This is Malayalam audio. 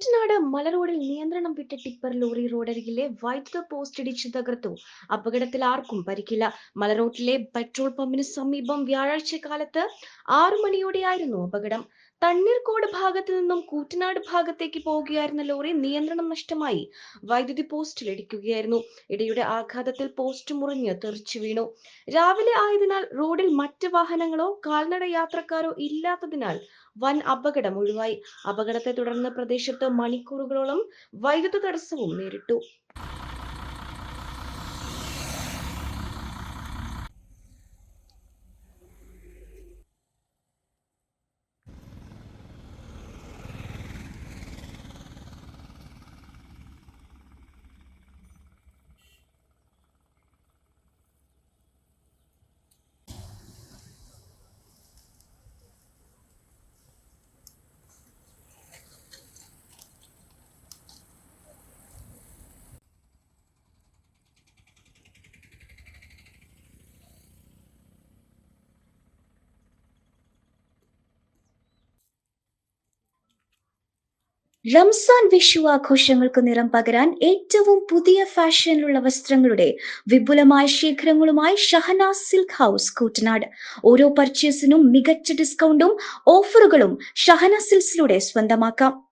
കൂറ്റനാട് മലറോഡിൽ നിയന്ത്രണം വിട്ട ടിപ്പർ ലോറി റോഡരികിലെ വൈദ്യുത പോസ്റ്റ് ഇടിച്ചു തകർത്തു. അപകടത്തിൽ ആർക്കും പരിക്കില്ല. മലറോഡിലെ പെട്രോൾ പമ്പിന് സമീപം വ്യാഴാഴ്ച കാലത്ത് ആറു മണിയോടെയായിരുന്നു അപകടം. തണ്ണീർക്കോട് ഭാഗത്തു നിന്നും കൂറ്റനാട് ഭാഗത്തേക്ക് പോവുകയായിരുന്ന ലോറി നിയന്ത്രണം നഷ്ടമായി. വൈദ്യുതി പോസ്റ്റിൽ ഇടിക്കുകയായിരുന്നു. ഇടിയുടെ ആഘാതത്തിൽ പോസ്റ്റ് മുറിഞ്ഞ് തെറിച്ചു വീണു. രാവിലെ ആയതിനാൽ റോഡിൽ മറ്റ് വാഹനങ്ങളോ കാൽനട യാത്രക്കാരോ ഇല്ലാത്തതിനാൽ വൻ അപകടം ഒഴിവായി. അപകടത്തെ തുടർന്ന് പ്രദേശത്ത് മണിക്കൂറുകളോളം വൈദ്യുത തടസ്സവും നേരിട്ടു. റംസാൻ വിഷു ആഘോഷങ്ങൾക്ക് നിറം പകരാൻ ഏറ്റവും പുതിയ ഫാഷനിലുള്ള വസ്ത്രങ്ങളുടെ വിപുലമായ ശേഖരങ്ങളുമായി ഷഹനാ സിൽക്ക് ഹൗസ് കൂട്ടനാട് ഓരോ പർച്ചേസിനും മികച്ച ഡിസ്കൗണ്ടും ഓഫറുകളും ഷഹന സിൽസിലൂടെ സ്വന്തമാക്കാം.